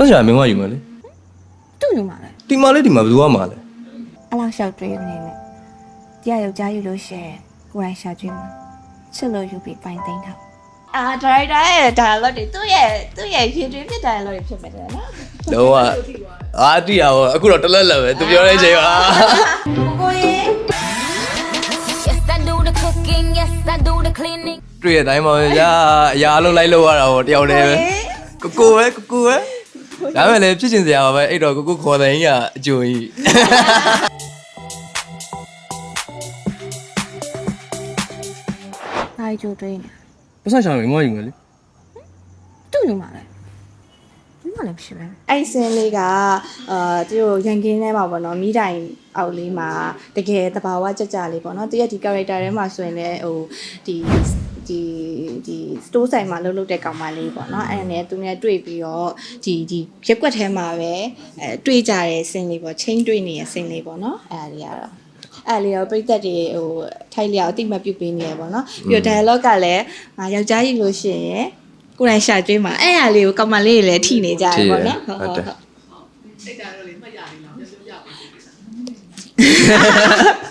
ပတ်စံမင်းကယူမလဲသူ့ယူမှာလဲဒီမလေးဒီမှာဘယ်သူကမှာလဲအလောက်လျှောက်တွေးနေနဲ့တရားယောက်ျားယူလို့ရှရင်ကိုယ်တိုင်ရှာကြည့်မှာချစ်လို့ယူပြီးပိုင်သိမ်းထားအာဒါရိုက်တာရဲ့ dialogue တွေသူ့ရဲ့သူ့ရဲ့ရင်တွင်ဖြစ် dialogue တွေဖြစ်မယ်တဲ့နော်လုံးဝအာတိရပါအခုတော့တလက်လက်ပဲသူပြောတဲ့အချိန်ပါကိုရင် Yes, I do the cooking. Yes, I do the cleaning. တွေ့ရတိုင်းပါပဲကြာအရာအလုံးလိုက်လို့ရတာဟောတယောက်တည်းပဲကိုကိုပဲကိုကိုပဲ ဒါမဲ့လည်းဖြစ်ချင်စရာပါပဲအဲ့တော့ကိုကိုခေါ်တဲ့ကြီးကအကျိုးကြီးအားကြိုးတွေးနေပတ်စံချောင်းမင်းကယူမလဲသူ့ယူမှာလဲဒီမှာလည်းမရှိပဲအဲ့စင်းလေးကအာသူတို့ရန်ကင်းထဲမှာပေါ့နော်မိတိုင်အောက်လေးမှာတကယ်တဘာဝကြကြလေးပေါ့နော်သူရဲ့ဒီ character ထဲမှာဆိုရင်လည်းဟိုဒီ ဒီဒီ store ဆိုင်မှာလှုပ်လှုပ်တဲ့ကောင်မလေးပေါ့နော်အဲ့ဒါနဲ့သူနဲ့တွေ့ပြီးတော့ဒီဒီရက်ွက်ထဲမှာပဲအဲတွေ့ကြတဲ့စင်းလေးပေါ့ချင်းတွေ့နေတဲ့စင်းလေးပေါ့နော်အဲ့ဒါလေးကတော့အဲ့လေရောပြိသက်တွေဟိုထိုက်လျောက်အတိမပြုတ်ပေးနေရပေါ့နော်ပြီးတော့ dialogue ကလည်းငါယောက်ျားကြီးလို့ရှိရင်ကိုယ်တိုင်ရှာကျွေးမှာအဲ့ဟာလေးကိုကောင်မလေးတွေလည်းထိနေကြတယ်ပေါ့နော်ဟုတ်ဟုတ်ဟုတ်ယောက်ျားရလို့ရှိ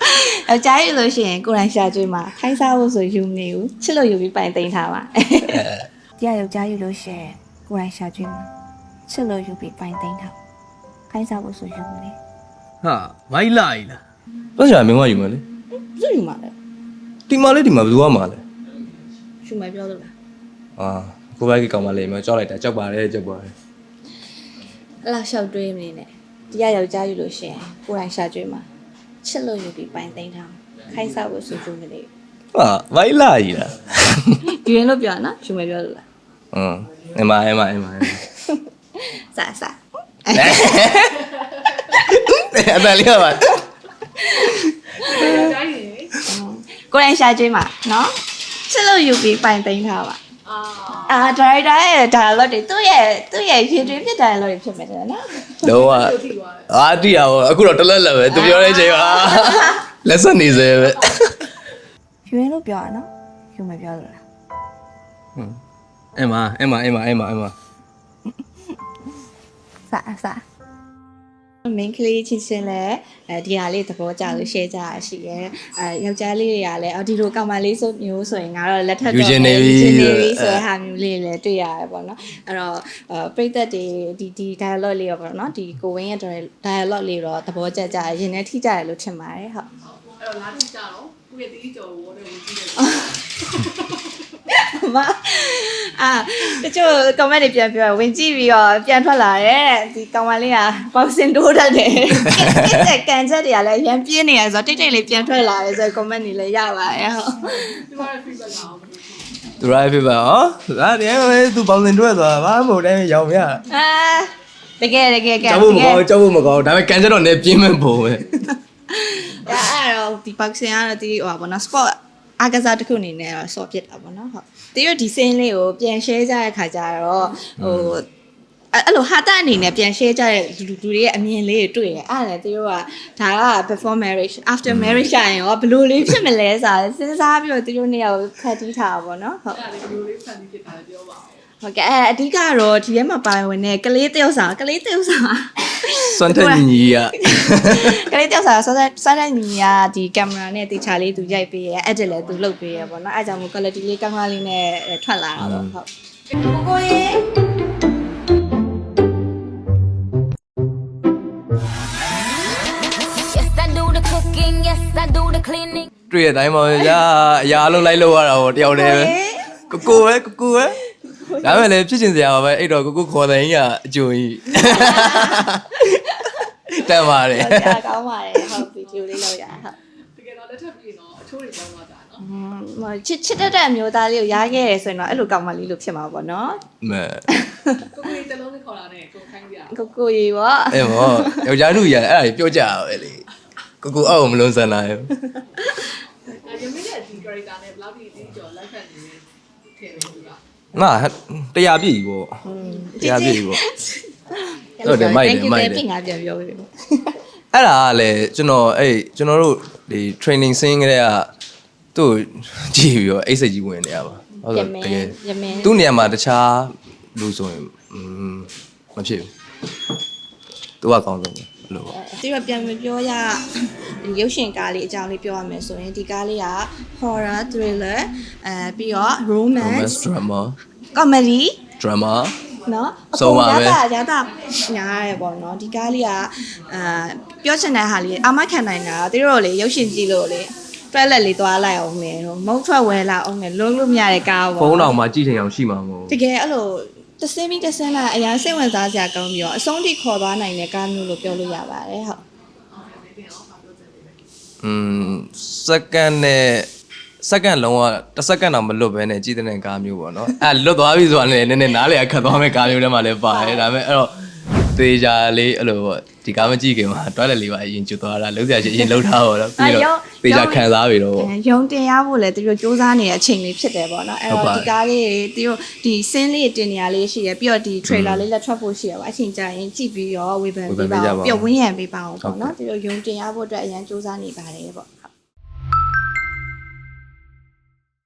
ရင်ကိုယ်တိုင်ရှာကျွေးမှာခိုင်းစားဖို့ဆိုယူမနေဘူးချစ်လို့ယူပြီးပိုင်သိမ်းထားပါတရားယောက်ျားရလို့ရှိရင်ကိုယ်တိုင်ရှာကျွေးမှာချစ်လို့ယူပြီးပိုင်သိမ်းထားခိုင်းစားဖို့ဆိုယူမနေဟာမိုင်းလာကြီးလားပတ်စံမင်းကယူမလဲသူ့ယူမှာလဲဒီမလေးဒီမှာဘယ်သူကမှာလဲယူမယ်ပြောလို့လားအာကိုဘိုက်ကကောင်မလေးမကြောက်လိုက်တာကြောက်ပါတယ်ကြောက်ပါတယ်အဲ့လောက်လျှောက်တွေးမနေနဲ့တရားယောက်ျားရလို့ရှိရင်ကိုယ်တိုင်ရှာကျွေးမှာ ချစ်လို့ယူပြီးပိုင်သိမ်းထားခိုင်းစားဖို့ဆိုယူမနေဟာဝိုင်းလာကြီးလားဘူးယူရင်လို့ပြောနော်ယူမယ်ပြောလို့လားอืมအမအမအမစားစားအတန်လေးပါကိုယ်တိုင်ရှာကျွေးမှာနော်ချစ်လို့ယူပြီးပိုင်သိမ်းထားပါအာဒါရိုက်တာရဲ့ dialogue တွေသူ့ရဲ့သူ့ရဲ့ရင်တွင်ဖြစ် dialogue တွေဖြစ်မယ်တဲ့နော်လုံးဝ အာတိရပါအခုတော့တလက်လက်ပဲသူပြောတဲ့အချိန်ပါလက်ဆက်နေစေပဲယူရင်လို့ပြောရနော်ယူမယ်ပြောလို့လားအမအမအမအမအမစားစား မင်းကလေးချင်းချင်းလဲအဲဒီဟာလေးသဘောကျလို့ share ကြရရှိရဲအဲယောက်ျားလေးတွေကလည်းအော်ဒီလိုကောင်မလေးဆိုမျိုးဆိုရင်ငါတော့လက်ထပ်တော့ယူချင်နေပြီဆိုတဲ့ဟာမျိုးလေးလည်းတွေ့ရတယ်ပေါ့နော်အဲ့တော့အဲပြိသက်တွေဒီဒီ dialogue လေးရောပေါ့နော်ဒီကိုဝင်းရဲ့ dialogue လေးတော့သဘောကျကြရရင်နဲ့ထိကြရလို့ထင်ပါတယ်ဟုတ်အဲ့တော့လာတိကြတော့ကိုယ့်ရဲ့တီးကြော်ဝေါ်တွေဝင်ကြည့်တယ် မအာတချို့ comment တွေပြန်ပြောဝင်ကြည့်ပြီးတော့ပြန်ထွက်လာတယ်ဒီကောင်မလေးကဘောက်ဆင်တိုးတတ်တယ်တဲ့ကန်ချက်တွေကလည်းရန်ပြင်းနေရဆိုတော့တိတ်တိတ်လေးပြန်ထွက်လာတယ်ဆိုတော့ comment တွေလည်းရပါတယ်ဟုတ်ဒီမှာ feedback လာအောင်သူရိုက်ဖြစ်ပါဟောဒါတည်းပဲသူပေါင်းစင်တွဲသွားဘာမှမဟုတ်တိုင်းရောင်မရအာတကယ်တကယ်ကကြောက်ဖို့မကောင်းကြောက်ဖို့မကောင်းဒါပေမဲ့ကန်ချက်တော့နေပြင်းမဲ့ပုံပဲဒါအဲ့တော့ဒီ boxing ကတော့ဒီဟိုပါဘောနော် sport အားကစားတစ်ခုအနေနဲ့တော့ဆော့ဖြစ်တာပေါ့နော်ဟုတ်တီးတို့ဒီ scene လေးကိုပြန် share ကြတဲ့ခါကျတော့ဟိုအဲ့အဲ့လိုဟာတာအနေနဲ့ပြန် share ကြတဲ့လူလူတွေရဲ့အမြင်လေးတွေတွေ့ရအဲ့ဒါလည်းတီးတို့ကဒါက before marriage after marriage ရရင်ရောဘယ်လိုလေးဖြစ်မလဲဆိုတာစဉ်းစားပြီးတော့တီးတို့နေရာကိုဖတ်တီးထားတာပေါ့နော်ဟုတ်အဲ့ဒါလေးဘယ်လိုလေးဖန်တီးဖြစ်တာလဲပြောပါဦး ဟုတ်ကဲ့အဲအဓိကတော့ဒီထဲမှာပါဝင်တဲ့ကလေးတယောက်စာကလေးတယောက်စာစွန့်ထက်ညီညီကကလေးတယောက်စာဆောဆောဆောတဲ့ညီကဒီကင်မရာနဲ့တေချာလေးသူရိုက်ပေးရဲအဲ့ဒါလည်းသူလုပ်ပေးရဲပေါ့နော်အဲ့ကြောင့်မို့ quality လေးကောင်းကောင်းလေးနဲ့ထွက်လာတာပေါ့ဟုတ်ကိုကိုရေ Yes, I do the cooking. Yes, I do the cleaning. တွေ့ရတိုင်းပါပဲကြာအရာအလုံးလိုက်လို့ရတာဟောတယောက်တည်းပဲကိုကိုပဲကိုကိုပဲ ဒါမဲ့လည်းဖြစ်ချင်စရာပါပဲအဲ့တော့ကိုကိုခေါ်တဲ့ကြီးကအကျိုးကြီးတန်ပါတယ်ဟုတ်ကဲ့ကောင်းပါတယ်ဟုတ်ဗီဒီယိုလေးလောက်ရဟုတ်တကယ်တော့လက်ထပ်ပြီးတော့အချိုးတွေပေါင်းသွားတာနော်ဟိုချစ်ချစ်တတ်တဲ့အမျိုးသားလေးကိုရားခဲ့ရဆိုရင်တော့အဲ့လိုကောင်းမလေးလို့ဖြစ်မှာပေါ့နော်မဲကိုကိုတလုံးလေးခေါ်လာတဲ့ကိုခိုင်းပြကိုကိုရေပေါ့အဲ့မောယောက်ျားလူကြီးရတယ်အဲ့ဒါကြီးပြောကြရပဲလေကိုကိုအောက်မလုံးစမ်းလာရောအဲရမင်းရဲ့ဒီ character နဲ့ဘယ်လောက်ထိတီးကြော်လက်ခံနေလဲထင်တယ်သူက ငါတရားပြည့်ပြီပေါ့တရားပြည့်ပြီပေါ့ဟုတ်တယ်မိုက်တယ်မိုက်တယ်ပြင်ငါပြန်ပြောပြီအဲ့ဒါကလည်းကျွန်တော်အဲ့ကျွန်တော်တို့ဒီ training ဆင်းကလေးကသူ့ကိုကြည့်ပြီးတော့အိတ်စိတ်ကြီးဝင်နေရပါဟုတ်ရတော့မတကယ်င်းရမင်းသူ့နေရာမှာတခြားလူဆိုရင်อืมမဖြစ်ဘူးသူကကောင်းဆုံးပဲအဲ့လိုပေါ့သူကပြန်မပြောရဒီရုပ်ရှင်ကားလေးအကြောင်းလေးပြောရမယ်ဆိုရင်ဒီကားလေးက horror thriller အဲပြီးတော့ romance romance drama comedy drama နော်ဆုံးပါပဲရတာရတာညားရပေါ့နော်ဒီကားလေးကအာပြောချင်တဲ့ဟာလေးအာမခံနိုင်တာသူတို့လေရုပ်ရှင်ကြည့်လို့လေတွက်လက်လေးသွားလိုက်အောင်မယ်တော့မုတ်ထွက်ဝဲလာအောင်မယ်လုံးလို့မရတဲ့ကားပေါ့ဖုန်းတော်မှာကြည့်ချင်အောင်ရှိမှာမဟုတ်တကယ်အဲ့လိုတစင်းပြီးတစင်းလာအရင်စိတ်ဝင်စားစရာကောင်းပြီးတော့အဆုံးထိခေါ်သွားနိုင်တဲ့ကားမျိုးလို့ပြောလို့ရပါတယ်ဟုတ်อืมစက္ကန့်နဲ့ စက္ကန့်လုံးဝတစ်စက္ကန့်တော့မလွတ်ဘဲနဲ့ကြည်တဲ့ကားမျိုးပေါ့နော်အဲလွတ်သွားပြီဆိုတာလည်းနည်းနည်းနားလေခတ်သွားမဲ့ကားမျိုးတွေမှာလည်းပါတယ်ဒါပေမဲ့အဲ့တော့သေချာလေးအဲ့လိုပေါ့ဒီကားမကြည့်ခင်မှာတွားလက်လေးပါအရင်ကျွတ်သွားတာလုံးစရာချင်းအရင်လှုပ်ထားပါတော့ပြီးတော့သေချာခံစားပြီတော့ပေါ့အဲယုံတင်ရဖို့လည်းသူတို့စူးစမ်းနေတဲ့အချိန်လေးဖြစ်တယ်ပေါ့နော်အဲ့ဟုတ်တော့ပါတယ်ဒီကားလေးတွေသူတို့ဒီစင်းလေးတင်နေရလေးရှိရပြီးတော့ဒီ trailer လေးလက်ထွက်ဖို့ရှိရပါအချိန်ကြာရင်ကြည့်ပြီးတော့ဝေဖန်ဝေဖန်ပေးပေးပါကြဦးပါဦးပြီးတော့ဝင်းရံပေးပါအောင်ဟုတ်ပေါ့ကဲ့နော်သူတို့ယုံတင်ရဖို့အတွက်အရင်စူးစမ်းနေပါတယ်ပေါ့ဟုတ်